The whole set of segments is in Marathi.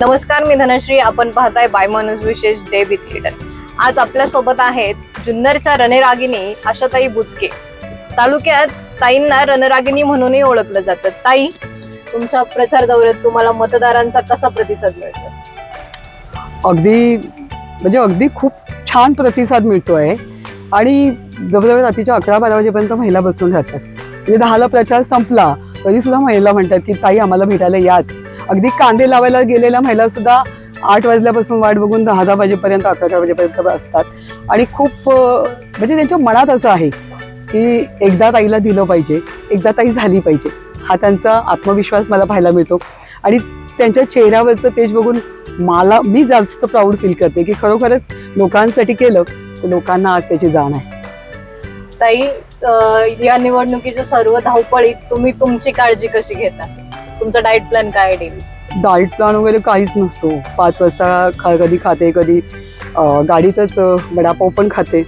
नमस्कार मी धनश्री. आपण पाहताय बाय माणूस विशेष डे विथ लिडर आज आपल्यासोबत आहेत जुन्नरच्या रणरागिनी आशाताई बुचके. तालुक्यात ताईंना रणरागिनी म्हणूनही ओळखलं जातं. ताई तुमच्या प्रचार दौऱ्यात तुम्हाला मतदारांचा कसा प्रतिसाद मिळतो? अगदी म्हणजे अगदी खूप छान प्रतिसाद मिळतोय आणि जवळजवळ रात्रीच्या अकरा बारा वाजेपर्यंत महिला बसून राहतात. म्हणजे दहाला प्रचार संपला तरी सुद्धा महिला म्हणतात की ताई आम्हाला भेटायला याच. अगदी कांदे लावायला गेलेल्या महिला सुद्धा आठ वाजल्यापासून वाट बघून दहा दहा वाजेपर्यंत अकरा वाजेपर्यंत असतात आणि खूप म्हणजे त्यांच्या मनात असं आहे की एकदा ताईला दिलं पाहिजे एकदा ताई झाली पाहिजे. हा त्यांचा आत्मविश्वास मला पाहायला मिळतो. आणि त्यांच्या चेहऱ्यावरचं तेज बघून मला मी जास्त प्राऊड फील करते की खरोखरच लोकांसाठी केलं तर लोकांना आज त्याची जाण आहे. ताई या निवडणुकीच्या सर्व धावपळीत तुम्ही तुमची काळजी कशी घेता? तुमचा डाएट प्लॅन काय डेलीचा डाएट प्लॅन वगैरे काहीच नसतो. पाच वाजता खा कधी खाते कधी अं, गाडीतच अं, वडापाव पण खाते.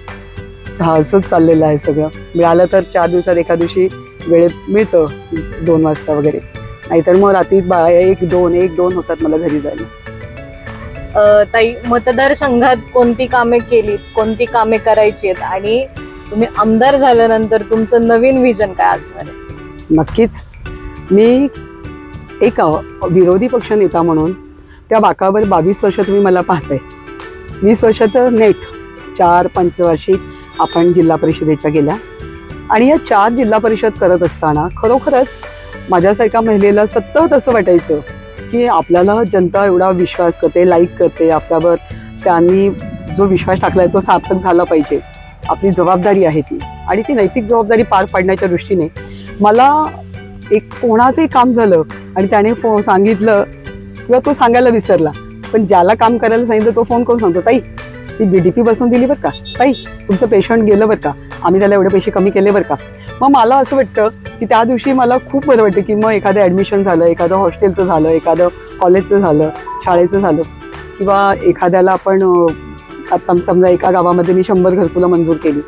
चहा असंच चाललेलं आहे सगळं. मिळालं तर चार दिवसात एका दिवशी वेळेत मिळतं दोन वाजता वगैरे. नाहीतर मग रात्री बा एक दोन एक दोन होतात मला घरी जायला. अ, ताई मतदारसंघात कोणती कामे केलीत कोणती कामे करायची आहेत आणि तुम्ही आमदार झाल्यानंतर तुमचं नवीन विजन काय असणार आहे? नक्कीच. मी एक विरोधी पक्ष नेता म्हणून त्या बाकावर बावीस वर्ष तुम्ही मला पाहताय. वीस वर्ष तर नेट चार पंचवार्षिक आपण जिल्हा परिषदेच्या गेल्या. आणि या चार जिल्हा परिषद करत असताना खरोखरच माझ्यासारख्या महिलेला सतत असं वाटायचं की आपल्याला जनता एवढा विश्वास करते लाईक करते आपल्यावर त्यांनी जो विश्वास टाकला आहे तो सार्थक झाला पाहिजे. आपली जबाबदारी आहे ती. आणि ती नैतिक जबाबदारी पार पाडण्याच्या दृष्टीने मला एक कोणाचंही काम झालं आणि त्याने फो सांगितलं किंवा तो सांगायला विसरला पण ज्याला काम करायला सांगितलं तो फोन करून सांगतो ताई ती बी डी पी बसून दिली बरं का? ताई तुमचं पेशंट गेलं बरं का? आम्ही त्याला एवढे पैसे कमी केले बरं का? मग मला असं वाटतं की त्या दिवशी मला खूप बरं वाटतं की मग एखादं ॲडमिशन झालं एखादं हॉस्टेलचं झालं एखादं कॉलेजचं झालं शाळेचं झालं किंवा एखाद्याला आपण आत्ता आता समजा एका गावामध्ये मी शंभर घरकुलं मंजूर केली.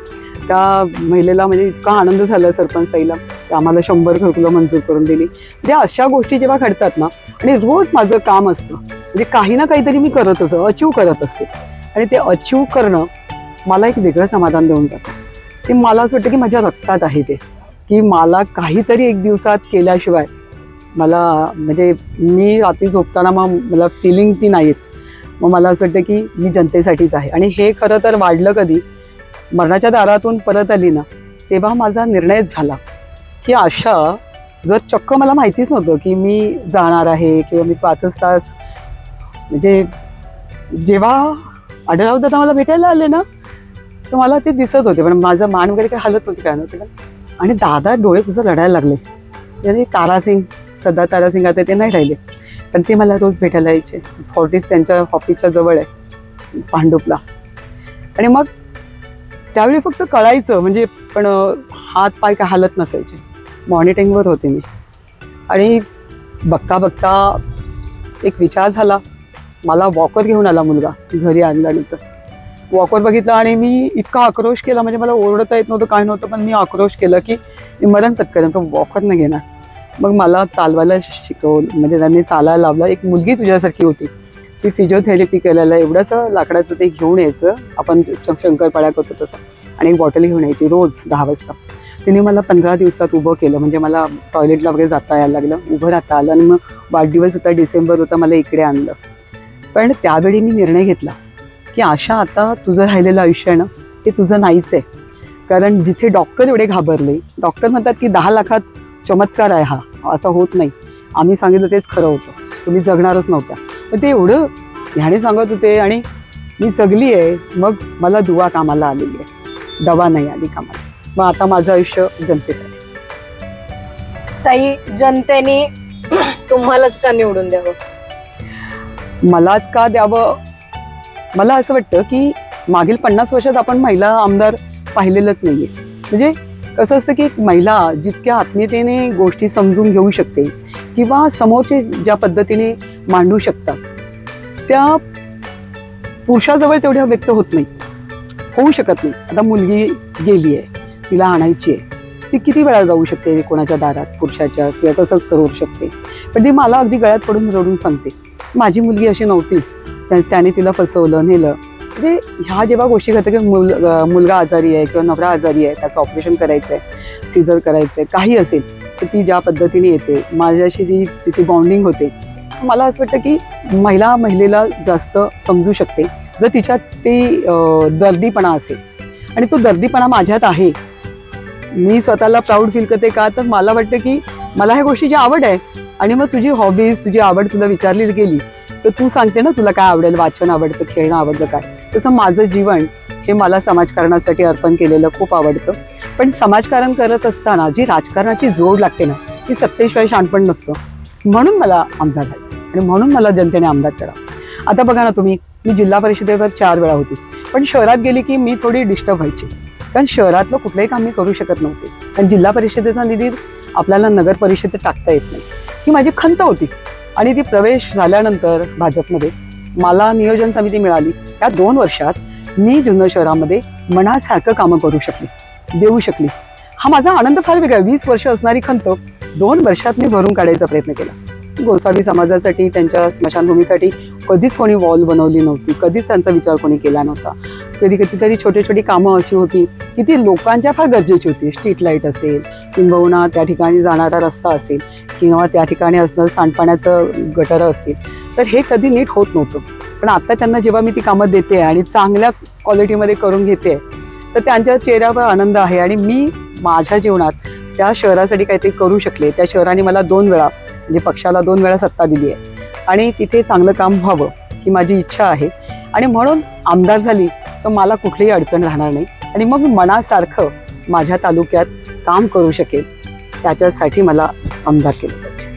त्या महिलेला म्हणजे इतका आनंद झाला सरपंच ताईला. आम्हाला शंभर घरकुलं मंजूर करून दिली. म्हणजे अशा गोष्टी जेव्हा घडतात ना आणि रोज माझं काम असतं म्हणजे काही ना काहीतरी मी करत असं अचीव करत असते. आणि ते अचीव करणं मला एक वेगळं समाधान देऊन जातं ते मला असं वाटतं की माझ्या रक्तात आहे ते. की मला काहीतरी एक दिवसात केल्याशिवाय मला म्हणजे मी रात्री झोपताना मग मला फिलिंग ती नाही आहेत मग मला असं वाटतं की मी जनतेसाठीच आहे. आणि हे खरं तर वाढलं कधी मरणाच्या दारातून परत आली ना तेव्हा माझा निर्णयच झाला. की आशा जर चक्क मला माहितीच नव्हतं की मी जाणार आहे किंवा मी पाचच तास म्हणजे जेव्हा आढळराव दादा मला भेटायला आले ना तर मला ते दिसत होते. पण माझं मान वगैरे काही हलत नव्हती काय नव्हतं. आणि दादा डोळे तुझं लढायला लागले. म्हणजे तारासिंग सदा तारासिंग आता ते नाही राहिले. पण ते मला रोज भेटायला यायचे. फॉर्टीज त्यांच्या ऑफिसच्या जवळ आहे पांडुपला आणि मग त्यावेळी फक्त कळायचं म्हणजे पण हात पाय काय हालत नसायचे. मॉनिटरिंगवर होते मी. आणि बघता बघता एक विचार झाला मला वॉकर घेऊन आला मुलगा घरी आणल्यानंतर. वॉकर बघितला आणि मी इतका आक्रोश केला म्हणजे मला ओरडता येत नव्हतं काय नव्हतं पण मी आक्रोश केला की मी मरण पत्करेन तो वॉकर नाही घेणार. मग मला चालवायला शिकवलं म्हणजे त्यांनी चालायला लावलं एक मुलगी तुझ्यासारखी होती. ती फिजिओथेरपी केलेलं एवढंसं लाकडाचं ते घेऊन यायचं आपण श- शंकरपाळ्या करतो तसं. आणि एक बॉटल घेऊन यायची रोज दहा वाजता. तिने मला पंधरा दिवसात उभं केलं. म्हणजे मला टॉयलेटला वगैरे जाता यायला लागलं. उभं राहता आलं आणि मग वाढदिवस होता डिसेंबर होता मला इकडे आणलं. पण त्यावेळी मी निर्णय घेतला की आशा आता तुझं राहिलेलं आयुष्य आहे ना ते तुझं नाहीच आहे. कारण जिथे डॉक्टर एवढे घाबरले डॉक्टर म्हणतात की दहा लाखात चमत्कार आहे हा असं होत नाही. आम्ही सांगितलं तेच खरं होतं. तुम्ही जगणारच नव्हत्या पण ते एवढं ह्याने सांगत होते आणि मी जगली आहे मग मला दुवा कामाला आलेली आहे. दवा नाही आली कामाला. मग आता माझं आयुष्य जनतेसाठी ताई जनतेने तुम्हालाच का निवडून द्यावं? मलाच का द्यावं? मला असं वाटतं की मागील पन्नास वर्षात आपण महिला आमदार पाहिलेलंच नाहीये. म्हणजे कसं असतं की एक महिला जितक्या आत्मीयतेने गोष्टी समजून घेऊ शकते किंवा समोरचे ज्या पद्धतीने मांडू शकतात त्या पुरुषाजवळ तेवढ्या व्यक्त होत नाही होऊ शकत नाही आता मुलगी गेली आहे तिला आणायची आहे. ती किती वेळा जाऊ शकते कोणाच्या दारात पुरुषाच्या किंवा कसं करू शकते. पण ती मला अगदी गळ्यात पडून रडून सांगते. माझी मुलगी अशी नव्हतीच त्याने तिला फसवलं नेलं. म्हणजे ह्या जेव्हा गोष्टी घडतात की मुल मुलगा आजारी आहे किंवा नवरा आजारी आहे त्याचं ऑपरेशन करायचं आहे सिझर करायचं आहे काही असेल तर ती ज्या पद्धतीने येते माझ्याशी जी तिची बॉन्डिंग होते मला असं वाटतं की महिला महिलेला जास्त समजू शकते. जर तिच्यात ते दर्दीपणा असेल आणि तो दर्दीपणा माझ्यात आहे मी स्वतःला प्राऊड फील करते का? तर मला वाटतं की मला ह्या गोष्टीची आवड आहे. आणि मग तुझी हॉबीज तुझी आवड तुला विचारली गेली तर तू सांगते ना तुला काय आवडेल वाचन आवडतं खेळणं आवडतं काय? तसं माझं जीवन हे मला समाजकारणासाठी अर्पण केलेलं खूप आवडतं. पण समाजकारण करत असताना जी राजकारणाची जोड लागते ना ती सत्तेशिवाय शहाणपण नसतं. म्हणून मला आमदार व्हायचं आणि म्हणून मला जनतेने आमदार करा आता बघा ना तुम्ही मी जिल्हा परिषदेवर चार वेळा होती. पण शहरात गेली की मी थोडी डिस्टर्ब व्हायची. कारण शहरातलं कुठलंही काम मी करू शकत नव्हते. कारण जिल्हा परिषदेचा निधी आपल्याला नगर परिषदेत टाकता येत नाही. ही माझी खंत होती. आणि ती प्रवेश झाल्यानंतर भाजपमध्ये मला नियोजन समिती मिळाली. त्या दोन वर्षात मी जुन्नर शहरामध्ये मनासारखं कामं करू शकली देऊ शकली. हा माझा आनंद फार वेगळा वीस वर्ष असणारी खंत दोन वर्षात मी भरून काढायचा प्रयत्न केला. गोसावी समाजासाठी त्यांच्या स्मशानभूमीसाठी कधीच कोणी वॉल बनवली नव्हती. कधीच त्यांचा विचार कोणी केला नव्हता. कधी कधीतरी छोटी छोटी कामं अशी होती की ती लोकांच्या फार गरजेची होती. स्ट्रीट लाइट असेल किंबहुना त्या ठिकाणी जाणारा रस्ता असेल किंवा त्या ठिकाणी असणं सांडपाण्याचं गटारं असतील. तर हे कधी नीट होत नव्हतं. पण आत्ता त्यांना जेव्हा मी ती कामं देते आणि चांगल्या क्वालिटीमध्ये करून घेते तर त्यांच्या चेहऱ्यावर आनंद आहे. आणि मी माझ्या जीवनात त्या शहरासाठी काहीतरी करू शकले. त्या शहराने मला दोन वेळा म्हणजे पक्षाला दोन वेळा सत्ता दिली आहे. आणि तिथे चांगलं काम व्हावं ही माझी इच्छा आहे. आणि म्हणून आमदार झाली तर मला कुठलीही अडचण राहणार नाही. आणि मग मनासारखं माझ्या तालुक्यात काम करू शकेल. त्याच्यासाठी मला आमदार केलं पाहिजे.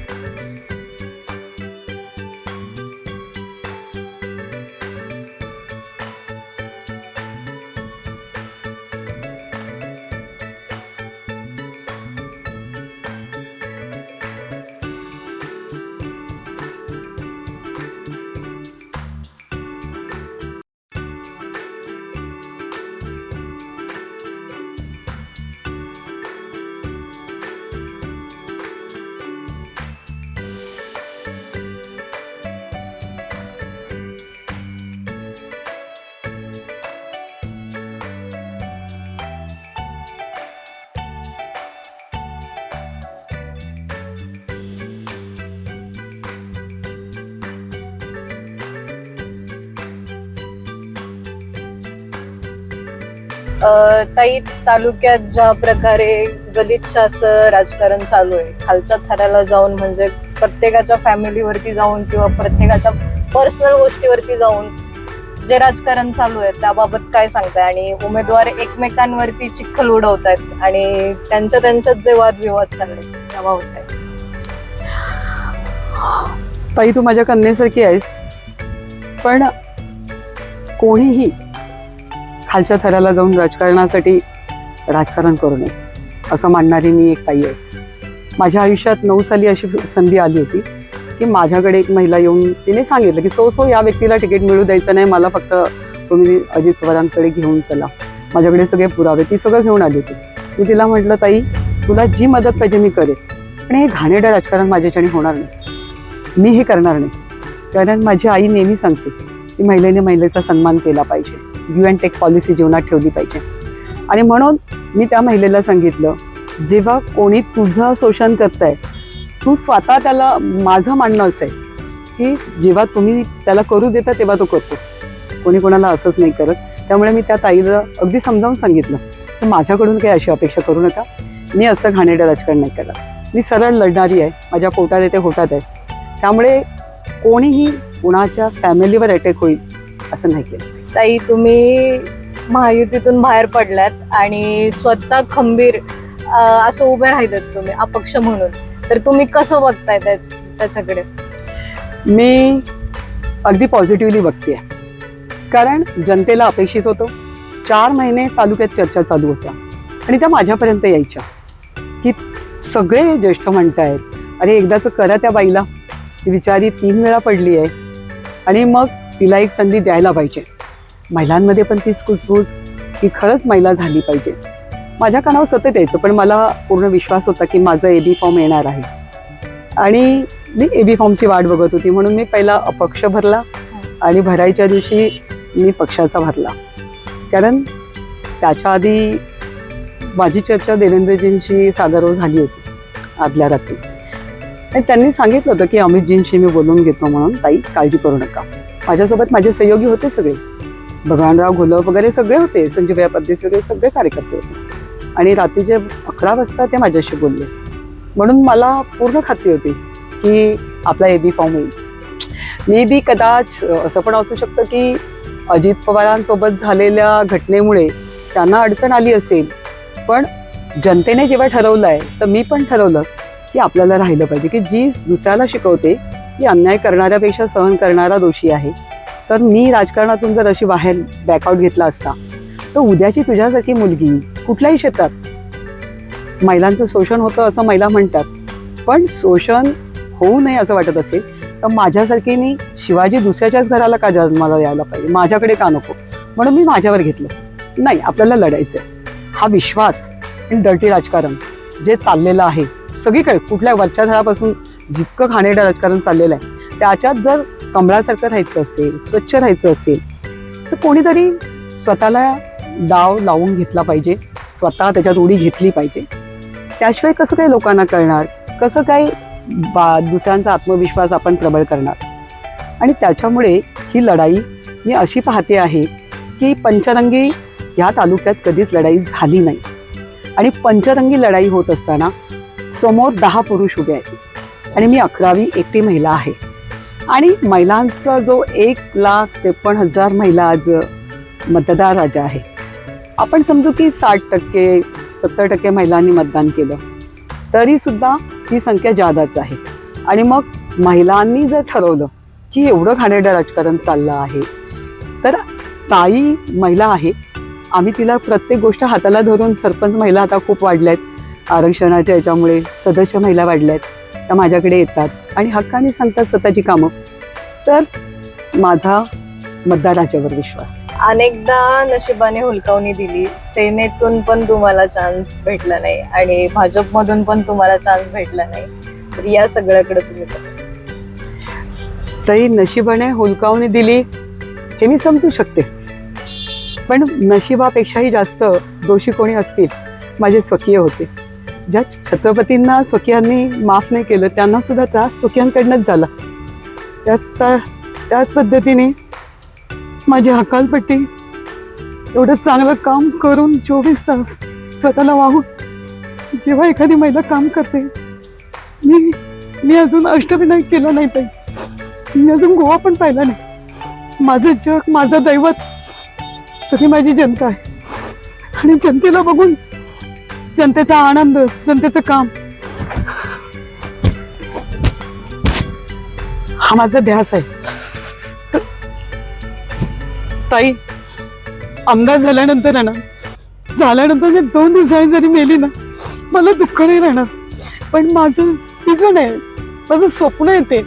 ताई तालुक्यात ज्या प्रकारे गलिच्छ असं राजकारण चालू आहे खालच्या थराला जाऊन म्हणजे प्रत्येकाच्या फॅमिलीवरती जाऊन किंवा प्रत्येकाच्या पर्सनल गोष्टीवरती जाऊन जे राजकारण चालू आहे त्याबाबत काय सांगताय आणि उमेदवार एकमेकांवरती चिखल आहेत आणि त्यांच्या त्यांच्यात जे वादविवाद चालले त्याबाबत काय सांगताय? ताई तू माझ्या कन्येसारखी आहेस पण कोणीही खालच्या थराला जाऊन राजकारणासाठी राजकारण करू नये असं मांडणारी मी एक ताई आहे. माझ्या आयुष्यात नऊ साली अशी संधी आली होती की माझ्याकडे एक महिला येऊन तिने सांगितलं की सो सो या व्यक्तीला तिकीट मिळू द्यायचं नाही मला फक्त तुम्ही अजित पवारांकडे घेऊन चला. माझ्याकडे सगळे पुरावे. ती सगळं घेऊन आली होती. मी तिला म्हटलं ताई तुला जी मदत पाहिजे मी करेन पण हे घाणेडं राजकारण माझ्याच्याने होणार नाही. मी हे करणार नाही. कारण माझी आई नेहमी सांगते की महिलेने महिलेचा सन्मान केला पाहिजे. गिव्ह अँड टेक पॉलिसी जीवनात ठेवली पाहिजे. आणि म्हणून मी त्या महिलेला सांगितलं जेव्हा कोणी तुझं शोषण करताय तू स्वतः त्याला माझं मानणं असं आहे की जेव्हा तुम्ही त्याला करू देता तेव्हा तो करतो. कोणी कोणाला असंच नाही करत. त्यामुळे मी त्या ताईला अगदी समजावून सांगितलं तर माझ्याकडून काही अशी अपेक्षा करू नका. मी असं घाणेरडं राजकारण नाही करत मी सरळ लढणारी आहे. माझ्या पोटात येते होतात होटात आहे. त्यामुळे कोणीही कुणाच्या फॅमिलीवर अटॅक होईल असं नाही केलं. ताई तुम्ही महायुतीतून बाहेर पडल्यात आणि स्वतः खंबीर असं उभे राहिलेत तुम्ही अपक्ष म्हणून. तर तुम्ही कसं बघताय त्या- त्याच्याकडे? मी अगदी पॉझिटिव्हली बघते. कारण जनतेला अपेक्षित होतो चार महिने तालुक्यात चर्चा चालू होत्या आणि त्या माझ्यापर्यंत यायच्या. की सगळे ज्येष्ठ म्हणतायत अरे एकदाचं करा त्या बाईला. ती विचारी तीन वेळा पडली आहे आणि मग तिला एक संधी द्यायला पाहिजे. महिलांमध्ये पण तीच कुजबूज ही खरंच महिला झाली पाहिजे. माझ्या कानावर सतत यायचं पण मला पूर्ण विश्वास होता की माझं ए बी फॉर्म येणार आहे. आणि मी ए बी फॉर्मची वाट बघत होती म्हणून मी पहिला अपक्ष भरला आणि भरायच्या दिवशी मी पक्षाचा भरला. कारण त्याच्या आधी माझी चर्चा देवेंद्रजींशी सागरवर झाली होती आदल्या रात्री. आणि त्यांनी सांगितलं होतं की अमितजींशी मी बोलून घेतो म्हणून ताई काळजी करू नका. माझ्यासोबत माझे सहयोगी होते सगळे. भगवानराव घोलप वगैरे सगळे होते संजीवया पद्धती वगैरे सगळे कार्यकर्ते होते. आणि रात्रीचे अकरा वाजता ते माझ्याशी बोलले. म्हणून मला पूर्ण खात्री होती की आपला ए बी फॉर्म होईल. मे बी कदाच असं पण असू शकतं की अजित पवारांसोबत झालेल्या घटनेमुळे त्यांना अडचण आली असेल. पण जनतेने जेव्हा ठरवलं आहे तर मी पण ठरवलं की आपल्याला राहिलं पाहिजे की जी दुसऱ्याला शिकवते की अन्याय करणाऱ्यापेक्षा सहन करणारा दोषी आहे. तर मी राजकारणातून जर अशी बाहेर बॅकआउट घेतला असता तर उद्याची तुझ्यासारखी मुलगी कुठल्याही क्षेत्रात महिलांचं शोषण होतं असं महिला म्हणतात पण शोषण होऊ नये असं वाटत असेल तर माझ्यासारखीने शिवाजी दुसऱ्याच्याच घराला का जन्माला यायला पाहिजे? माझ्याकडे का नको? म्हणून मी माझ्यावर घेतलं. नाही आपल्याला लढायचं आहे हा विश्वास आणि डर्टी राजकारण जे चाललेलं आहे सगळीकडे कुठल्या वरच्या थरापासून जितकं घाणेरडं राजकारण चाललेलं आहे त्याच्यात जर कमळासारखं राहायचं असेल स्वच्छ राहायचं असेल तर कोणीतरी स्वतःला डाव लावून घेतला पाहिजे स्वतः त्याच्यात उडी घेतली पाहिजे. त्याशिवाय कसं काय लोकांना कळणार? कसं काय बा दुसऱ्यांचा आत्मविश्वास आपण प्रबळ करणार? आणि त्याच्यामुळे ही लढाई मी अशी पाहते आहे की पंचरंगी ह्या तालुक्यात कधीच लढाई झाली नाही. आणि पंचरंगी लढाई होत असताना समोर दहा पुरुष उभे आहेत. आणि मी अकरावी एकटी महिला आहे. आणि महिलांचा जो एक लाख त्रेपन्न हजार महिला आज मतदार राजा आहे. आपण समजू की साठ टक्के सत्तर टक्के महिलांनी मतदान केलं. तरीसुद्धा ही संख्या जादाच आहे. आणि मग महिलांनी जर ठरवलं की एवढं घाणेरडं राजकारण चाललं आहे तर ताई महिला आहे. आम्ही तिला प्रत्येक गोष्ट हाताला धरून सरपंच महिला आता खूप वाढल्या आहेत आरक्षणाच्या याच्यामुळे सदस्य महिला वाढल्या आहेत त्या माझ्याकडे येतात आणि हक्काने सांगतात स्वतःची कामं तर माझा मतदाराच्यावर विश्वास अनेकदा नशिबाने हुलकावणी दिली. सेनेतून पण तुम्हाला चान्स भेटला नाही आणि भाजपमधून पण तुम्हाला चान्स भेटला नाही. तर या सगळ्याकडे तुम्ही कसं तरी नशिबाने हुलकावणी दिली हे मी समजू शकते. पण नशिबापेक्षाही जास्त दोषी कोणी असतील माझे स्वकीय होते. ज्या छत्रपतींना स्वकीयांनी माफ नाही केलं त्यांना सुद्धा त्रास स्वकीयांकडनंच झाला. त्याच त्या- त्याच पद्धतीने माझी हकालपट्टी एवढं चांगलं काम करून चोवीस तास स्वतःला वाहून जेव्हा एखादी महिला काम करते मी मी अजून अष्टविनायक केलं नाही ताई. मी अजून गोवा पण पाहिला नाही. माझं जग माझं दैवत सगळी माझी जनता आहे. आणि जनतेला बघून जनतेचा आनंद जनतेचं काम. हा माझा ध्यास आहे. ताई आमदार झाल्यानंतर आहे ना झाल्यानंतर मी दोन दिवसांनी जरी मेली ना मला दुःख नाही राहणार. पण माझं विजन आहे माझं स्वप्न येते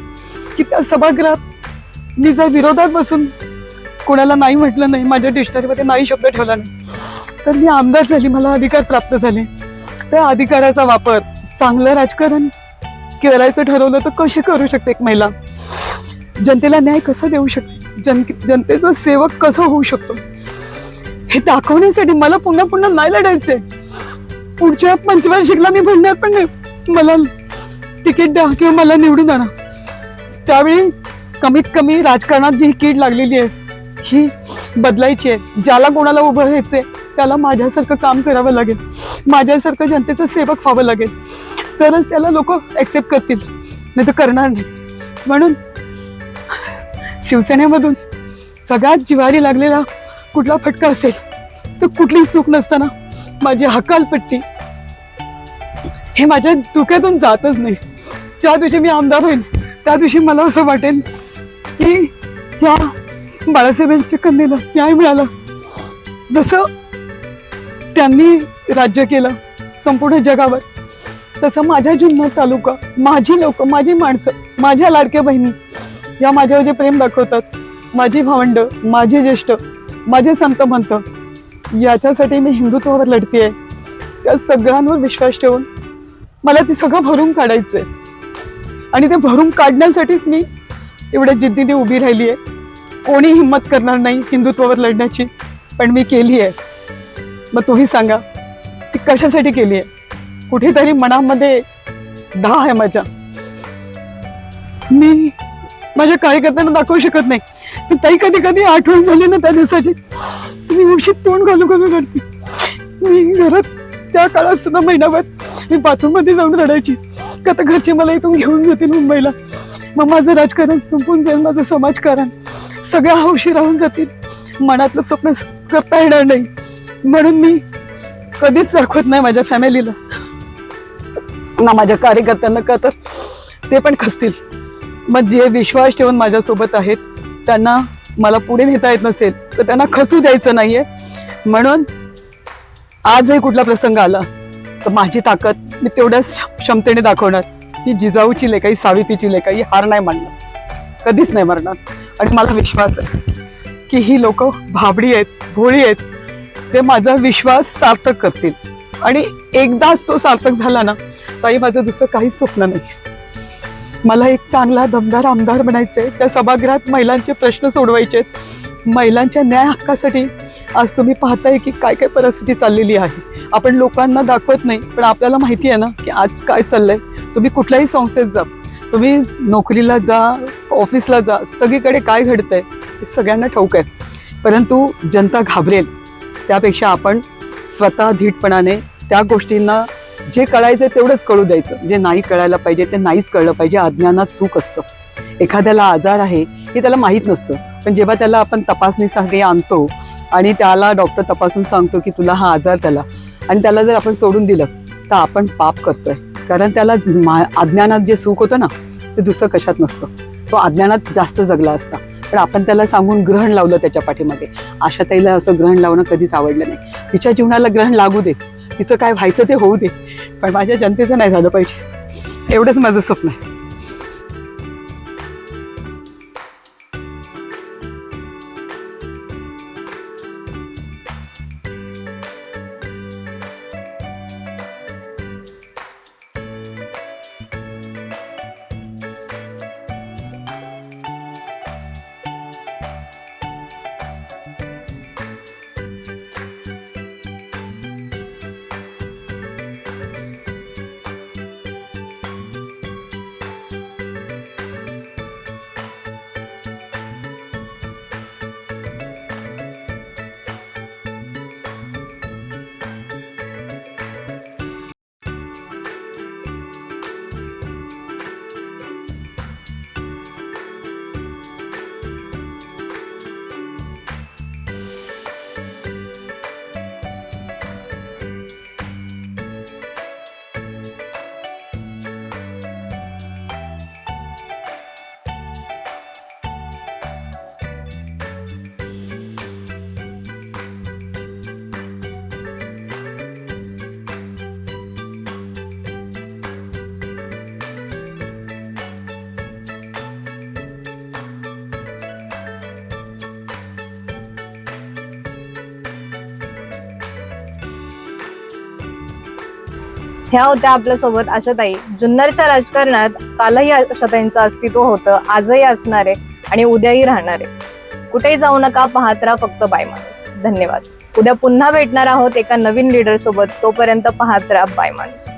की त्या सभागृहात मी जर विरोधात बसून कोणाला नाही म्हटलं नाही माझ्या डिक्शनरीमध्ये नाही शब्द ठेवला नाही तर मी आमदार झाली मला अधिकार प्राप्त झाले. त्या अधिकाराचा वापर चांगलं राजकारण करायचं ठरवलं तर कशी करू शकते एक महिला? जनतेला न्याय कसा देऊ शकते? जन जनतेचा सेवक कसा होऊ शकतो? हे दाखवण्यासाठी मला पुन्हा पुन्हा नाही लढायचंय. पुढच्या पंचवार्षिकला मी म्हणणार पण नाही. मला तिकीट द्या किंवा मला निवडून आणा. त्यावेळी कमीत कमी राजकारणात जी कीड लागलेली आहे ही बदलायची आहे. ज्याला कोणाला उभं राहायचंय त्याला माझ्यासारखं काम करावं लागेल. माझ्यासारखं जनतेचं सेवक व्हावं लागेल. तरच त्याला लोक ॲक्सेप्ट करतील. नाही तर करणार नाही. म्हणून शिवसेनेमधून सगळ्यात जिवारी लागलेला कुठला फटका असेल तर कुठलीच चूक नसताना माझी हकालपट्टी हे माझ्या डोक्यातून जातच नाही. ज्या दिवशी मी आमदार होईल त्या दिवशी मला असं वाटेल की या बाळासाहेबांच्या कन्येला न्याय मिळाला. जसं त्यांनी राज्य केलं संपूर्ण जगावर. तसं माझ्या जुन्नर तालुका माझी लोक माझी माणसं माझ्या लाडक्या बहिणी या माझ्यावर जे प्रेम दाखवतात माझी भावंड माझे ज्येष्ठ माझे संत म्हणत याच्यासाठी मी हिंदुत्वावर लढते आहे त्या सगळ्यांवर विश्वास ठेवून मला ती सगळं भरून काढायचं आहे आणि ते भरून काढण्यासाठीच मी एवढ्या जिद्दीने उभी राहिली आहे कोणी हिंमत करणार नाही हिंदुत्वावर लढण्याची पण मी केली आहे मग तुम्ही सांगा ती कशासाठी केली आहे? कुठेतरी मनामध्ये दहा आहे माझ्या. मी माझ्या कार्यकर्त्यांना दाखवू शकत नाही. पण ताई कधी कधी आठवण झाली ना त्या दिवसाची. मी उशीत तोंड घालू घालू करते मी घरात त्या काळात सुद्धा महिनाभर मी बाथरूममध्ये जाऊन रडायची. का तर घरचे मला इथून घेऊन जातील मुंबईला. मग माझं राजकारण संपून जाईल माझं समाजकारण. सगळ्या हौशी राहून जातील. मनातलं स्वप्न करता येणार नाही. म्हणून मी कधीच दाखवत नाही माझ्या फॅमिलीला ना माझ्या कार्यकर्त्यांना का तर? ते पण खसतील. मग जे विश्वास ठेवून माझ्यासोबत आहेत त्यांना मला पुढे नेता येत नसेल तर त्यांना खसू द्यायचं नाहीये. म्हणून आजही कुठला प्रसंग आला तर माझी ताकद मी तेवढ्याच क्षमतेने दाखवणार ही जिजाऊची लेखाई सावित्रीची लेखाई हार नाही मानणार. कधीच नाही मारणार आणि मला विश्वास आहे की ही लोक भाबडी आहेत भोळी आहेत ते माझा विश्वास सार्थक करतील. आणि एकदाच तो सार्थक झाला ना ताई माझं दुसरं काहीच स्वप्न नाही. मला एक चांगला दमदार आमदार बनायचंय. त्या सभागृहात महिलांचे प्रश्न सोडवायचे आहेत महिलांच्या न्याय हक्कासाठी आज तुम्ही पाहताय की काय काय परिस्थिती चाललेली आहे. आपण लोकांना दाखवत नाही पण आपल्याला माहिती आहे ना की आज काय चाललंय. तुम्ही कुठल्याही संस्थेत जा. तुम्ही नोकरीला जा ऑफिसला जा सगळीकडे काय घडतंय हे सगळ्यांना ठाऊक आहे. परंतु जनता घाबरेल. त्यापेक्षा आपण स्वतः धीटपणाने त्या गोष्टींना जे कळायचं तेवढंच कळू द्यायचं. जे नाही कळायला पाहिजे ते नाहीच कळलं पाहिजे. अज्ञानात सुख असतं. एखाद्याला आजार आहे हे त्याला माहीत नसतं. पण जेव्हा त्याला आपण तपासणीसाठी आणतो आणि त्याला डॉक्टर तपासून सांगतो की तुला हा आजार त्याला आणि त्याला जर आपण सोडून दिलं तर आपण पाप करतोय. कारण त्याला मा- अज्ञानात जे सुख होतं ना ते दुसरं कशात नसतं. तो अज्ञानात जास्त जगला असता. पण आपण त्याला सांगून ग्रहण लावलं त्याच्या पाठीमागे. आशाताईला असं ग्रहण लावणं कधीच आवडलं नाही. तिच्या जीवनाला ग्रहण लागू दे. तिचं काय व्हायचं ते होऊ दे. पण माझ्या जनतेचं नाही झालं पाहिजे. एवढंच माझं स्वप्न आहे. ह्या होत्या आपल्यासोबत आशाताई. जुन्नरच्या राजकारणात कालही आशाताईंचं अस्तित्व होतं आजही असणार आहे आणि उद्याही राहणार. आहे कुठेही जाऊ नका पाहत राहा फक्त बाय माणूस. धन्यवाद. उद्या पुन्हा भेटणार आहोत एका नवीन लीडर सोबत तोपर्यंत पाहत राहा बाय माणूस.